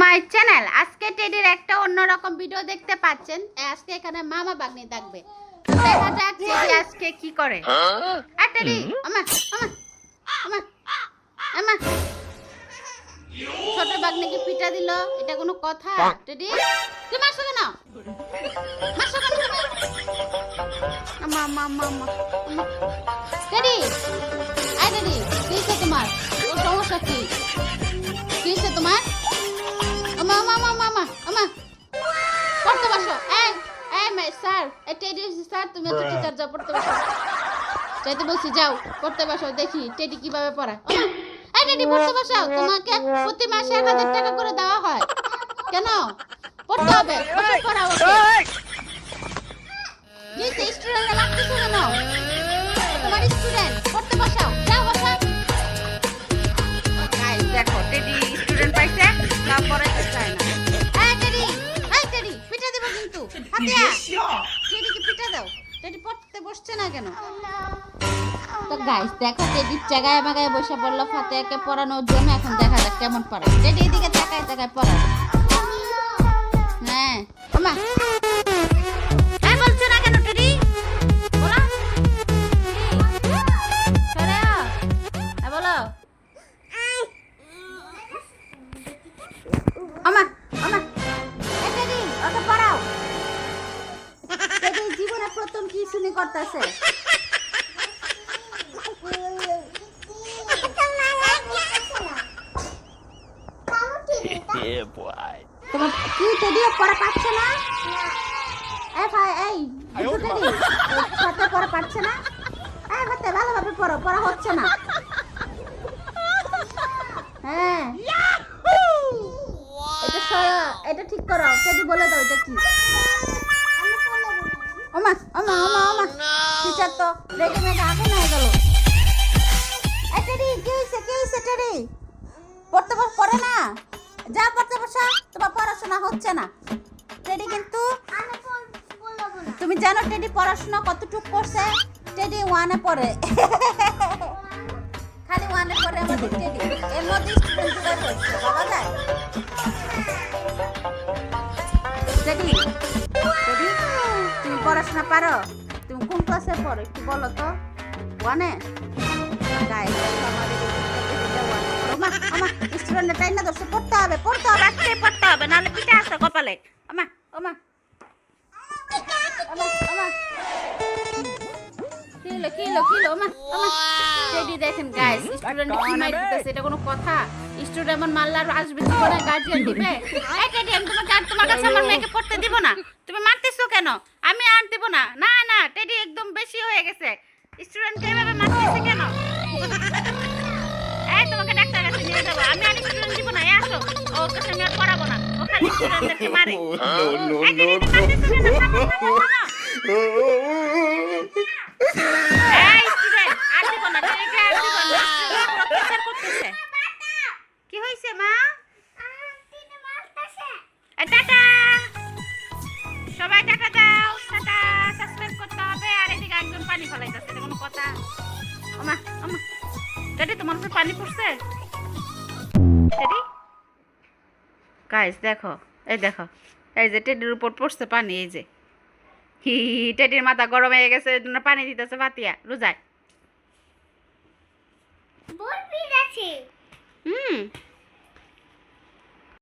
My channel. আজকে টেডির একটা অন্যরকম ভিডিও দেখতে পাচ্ছেন। আজকে এখানে মামা বাগনি থাকবে। দেখা যাক টেডি আজকে কি করে। আর টেডি আমা আমা আমা ছোট বাগনিকে পিটা দিল? এটা কোনো কথা? টেডি তুই মারছো কেন? মারছো কেন? আমা আমা আমা। টেডি, আয় টেডি কি তোমার। ওর সমস্যা কি? তুমি তো টিচার যাও পড়তে বসো। যাইতে বলছি যাও পড়তে বসো দেখি টেডি কীভাবে পড়ায়। এই টেডি পড়তে বসো তোমাকে প্রতি মাসে এক হাজার টাকা করে দেওয়া হয়। কেন? পড়তে হবে পড়াও ওকে। জি স্টুডেন্টরা লাগতেছে কেন? না কেন? তো গাইস দেখো টেডির জায়গায় মাগায় বসে পড়ল ফাতেহাকে পড়ানোর জন্য। এখন দেখা যাক কেমন পড়ে। টেডি এদিকে তাকায় তাকায় পড়ায় হ্যাঁ আমা এই করতেছে. তোমার কি পড়া পাচ্ছে না? এই পড়া পাচ্ছে না? এই হাতে ভালোভাবে পড়ো পড়া হচ্ছে না। হ্যাঁ। এটা ঠিক করো বলে দাও এটা কি? ওমা ওমা ওমা ওমা টিচার তো রেগে মেগে আগুন হয়ে গেল এই টেডি কি হয়েছে কি হয়েছে টেডি পড়তে বস পড়ে না যা পড়তে বসা তোমার পড়াশোনা হচ্ছে না টেডি কিন্তু তুমি জানো টেডি পড়াশোনা কতটুকু করছে টেডি ওয়ানে পড়ে খালি ওয়ানে পড়ে আমাদের টেডি এর মধ্যে স্টুডেন্ট জোগাড় করছে বাবা যায় টেডি পড়াশোনা পারো? তুমি কোন ক্লাসে পড়ো? একটু বলো তো। ওয়ানে গাইস আমাদের ওমা ওমা স্টুডেন্টের টাইম না দর্শক পড়তে হবে পড়তে হবে। আজকে পড়তে হবে নাহলে পিঠে আসো কপালে। ওমা ওমা। ওমা ওমা। কিলো কিলো কিলো ওমা ওমা। দেখেন গাইস স্টুডেন্ট কি মাইর দিতেছে এটা কোনো কথা। স্টুডেন্ট আর আসবে জীবনে গার্জিয়ান দিবে। এই টেডি আমি তোমাকে আর তোমার কাছে আমার মেয়েকে পড়তে দিব না। কেন? আমি আর দেবো না। না না টেডি একদম বেশি হয়ে গেছে। স্টুডেন্টকে এভাবে মারতেছে কেন? এই তোমাকে ডাক্তার কাছে নিয়ে যাব। আমি আর স্টুডেন্ট দিব না এই আসো। ওর কাছে আমি আর পড়াবো না। ও খালি স্টুডেন্টদেরকে মারে। এই টেডি, কেন? পানি ফলাইতেছে এটা কোনো কথা। ওমা ওমা টেডি তোমার উপর পানি পড়ছে? টেডি গাইস দেখো এই দেখো এই যে টেডির উপর পড়ছে পানি এই যে। হি টেডির মাথা গরম হয়ে গেছে পানি দিতেছে পাতিয়া রোজায়। হুম।